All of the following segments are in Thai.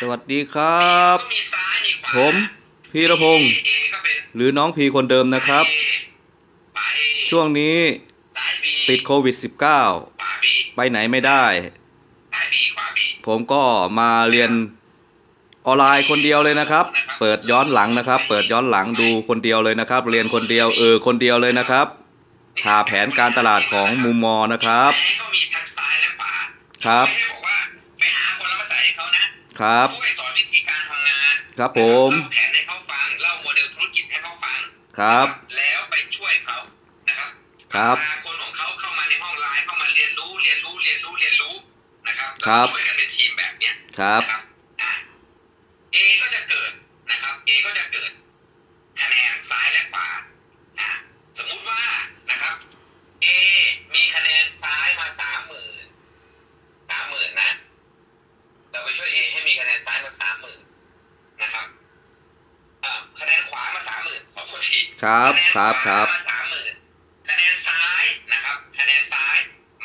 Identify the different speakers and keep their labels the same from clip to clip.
Speaker 1: สวัสดีครับ
Speaker 2: มีซ้ายมีขวา
Speaker 1: ผมพีรพงศ์
Speaker 2: เอก็เป็น
Speaker 1: หรือน้องพีคนเดิมนะครับ
Speaker 2: ขวา A
Speaker 1: ช่วงนี้
Speaker 2: ซ้าย B
Speaker 1: ติดโควิด
Speaker 2: ขวา B
Speaker 1: -19 ไปไหนไม่ได้
Speaker 2: ซ้าย B ขวา B
Speaker 1: ผมก็มาเรียนออนไลน์คนเดียวเลยนะครับ เปิดย้อนหลังนะครับ เปิดย้อนหลังดูคนเดียวเลยนะครับ เรียนคนเดียวเออคนเดียวเลยนะครับหาแผนการตลาดของมุมมอนะครับ
Speaker 2: แม้ก็มีทั้งซ้ายและขวา
Speaker 1: ครับ
Speaker 2: ครับช่วยสอนวิธีการทำงาน
Speaker 1: ครับผม
Speaker 2: เล่าแผนให้เขาฟังเล่าโมเดลธุรกิจให้เขาฟัง
Speaker 1: ครับ
Speaker 2: แล้วไปช่วยเขานะครับ
Speaker 1: ครับ
Speaker 2: พาคนของเขาเข้ามาในห้องไลน์เข้ามาเรียนรู้เรียนรู้เรียนรู้เรียนรู้นะครับ
Speaker 1: ครับ
Speaker 2: ช่วยกันเป็นทีมแบบเนี้ย
Speaker 1: ครับ
Speaker 2: นะครับอะ A ก็จะเกิดนะครับ A ก็จะเกิดคะแนนซ้ายและขวาอะสมมุติว่านะครับ A มีคะแนนซ้ายมาสามหมื่นสามหมื่นนะ เราไปช่วย A ให้ มีคะแนนซ้ายมาสามหมื่นนะครับเอ่อคะแนนขวามาสามหมื่นขอโทษที
Speaker 1: ครับ
Speaker 2: คะแนน
Speaker 1: ครับ
Speaker 2: ข
Speaker 1: ควารับ
Speaker 2: มาสามหมื่นคะแนนซ้ายนะครับคะแนนซ้าย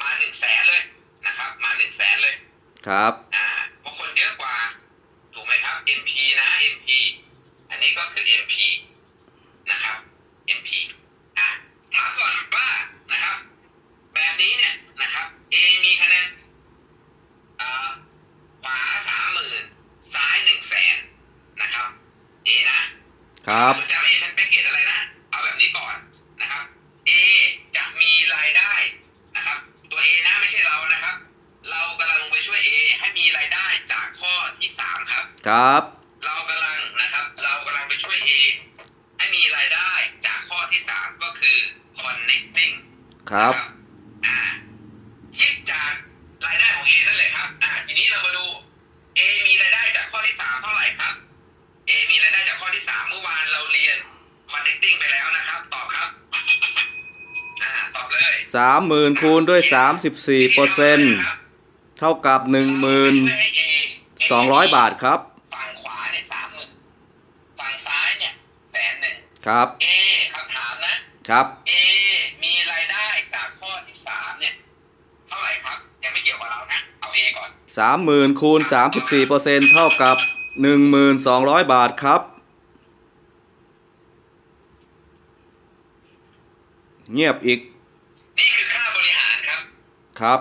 Speaker 2: มาหนึ่งแสนเลยนะครับ มาหนึ่งแสนเลย
Speaker 1: ครับ
Speaker 2: อ่าเพราะคนเยอะกว่า ถูกไหมครับ MP นะ MP อันนี้ก็คือ MP นะครับ MP อ่าถามก่อนว่านะครับ แบบนี้เนี่ยนะครับ A มีคะแนนอ่าขวาสามหมื่นซ้ายหนึ่งแสนนะครับ A นะ ครับสนใจว่า A เป็นแพ็กเกจอะไรนะ เอาแบบนี้ก่อนนะครับ A จะมีรายได้นะครับ ตัว A นะไม่ใช่เรานะครับ เรากำลังลงไปช่วย A ให้มีรายได้จากข้อที่สามครับ
Speaker 1: ครับ
Speaker 2: เรากำลังนะครับ เรากำลังไปช่วย A ให้มีรายได้จากข้อที่สามก็คือ connecting
Speaker 1: ครับ
Speaker 2: อ่าคิดจากรายได้ของ A นั่นแหละครับ อ่า ทีนี้เรามาดู A มีรายได้จากข้อที่สามเท่าไหร่ครับ A มีรายได้จากข้อที่สามเมื่อวานเราเรียน connecting ไปแล้วนะครับ ตอบครับอ่าตอบเลย
Speaker 1: สามหมื่นคูณด้วยสามสิบสี่เปอร์เซ็นต์เท่ากับหนึ่งหมื่นสองร้อยบาทครับ
Speaker 2: ฝั่งขวาเนี่ยสามหมื่นฝั่งซ้ายเนี่ยแสนหนึ่ง
Speaker 1: ครับ
Speaker 2: A คำถามนะ
Speaker 1: ครับ
Speaker 2: A มีรายได้จากข้อที่สามเนี่ย เท่าไหร่ครับ ยังไม่เกี่ยวกับเรานะ เอา A ก่อน
Speaker 1: สามหมื่นคูณสามสิบสี่เปอร์เซ็นต์เท่ากับหนึ่งหมื่นสองร้อยบาทครับ เงียบอีก
Speaker 2: นี่คือค่าบริหารครับ
Speaker 1: ครับ